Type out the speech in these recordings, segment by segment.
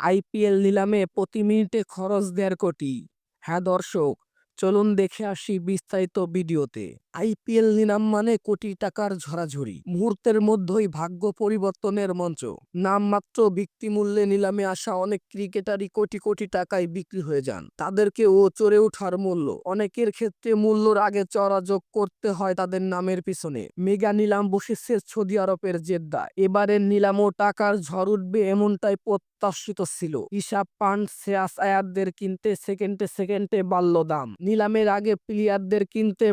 IPL নিলামে প্রতি মিনিটে খরচ দেড় কোটি। হ্যাঁ দর্শক চলুন দেখে আসি বিস্তারিত ভিডিওতে। আইপিএল নিলাম মানে কোটি টাকার ঝরাঝরি। মুহূর্তের মধ্যেই ভাগ্য পরিবর্তনের মঞ্চ। নামমাত্র ভিত্তিমূল্যে নিলামে আসা অনেক ক্রিকেটারই কোটি কোটি টাকায় বিক্রি হয়ে যান। তাদেরকে ও চড়ে ওঠার মূল্য। অনেকের ক্ষেত্রে মূল্যর আগে চড়া যোগ করতে হয় তাদের নামের পিছনে। মেগা নিলাম বসেছে সৌদি আরবের জেদ্দা। এবারের নিলামও টাকার ঝড় উঠবে এমনটাই প্রত্যাশিত ছিল। হিসাব পান শ্রেয়াস আয়ারদের কিনতে সেকেন্ডে সেকেন্ডে বাড়ল দাম। নিলামের আগে প্লেয়ারদের কিনতে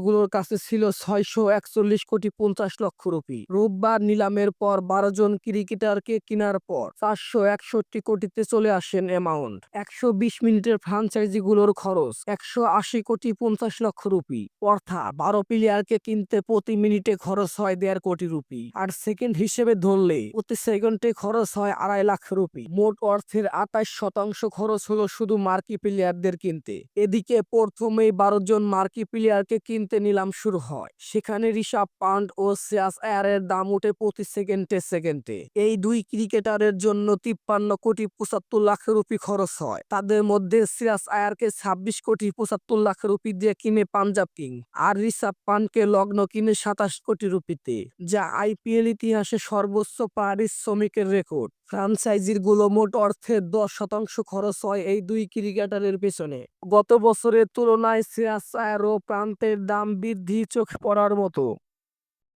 ফ্রাঞ্চাইজিগুলোর কাছে ছিল ছয়শো একচল্লিশ কোটি পঞ্চাশ লক্ষ রুপি। রোববার নিলামের পর বারো জন ক্রিকেটারকে কেনার পর চারশো একষট্টি কোটিতে চলে আসেন অ্যামাউন্ট। একশো বিশ মিনিটের ফ্রাঞ্চাইজিগুলোর খরচ একশো আশি কোটি পঞ্চাশ লক্ষ রুপি। অর্থাৎ বারো প্লেয়ারকে কিনতে প্রতি মিনিটে খরচ হয় দেড় কোটি রুপি। আর সেকেন্ড হিসেবে ধরলে প্রতি সেকেন্ডে খরচ হয় আড়াই লাখ রুপি। মোট অর্থের আঠাশ শতাংশ খরচ হলো শুধু মার্কি প্লেয়ারদের কিনতে। এদিকে প্রথমেই বারো জন মার্কি প্লেয়ারকে কিনতে নিলাম শুরু হয়। সেখানে ঋষভ পান্ট ও শ্রেয়াস আয়ারের দাম উঠে প্রতি সেকেন্ডে সেকেন্ডে। এই দুই ক্রিকেটারের জন্য তিপ্পান্ন কোটি পঁচাত্তর লাখ রুপি খরচ হয়। তাদের মধ্যে শ্রেয়াস আয়ারকে ছাব্বিশ কোটি পঁচাত্তর লাখ রুপি দিয়ে কিনে পাঞ্জাব কিং, আর ঋষভ পান্টকে লগ্ন কিনে সাতাশ কোটি রুপিতে, যা আইপিএল ইতিহাসে সর্বোচ্চ পারিশ্রমিকের রেকর্ড। ফ্রাঞ্চাইজিরগুলো মোট অর্থের দশ শতাংশ খরচ হয় এই দুই ক্রিকেটারের পেছনে। গত বছরের তুলনায় শ্রেয়াস আয়ার ও প্রান্তের দাম বৃদ্ধি চোখে পড়ার মতো।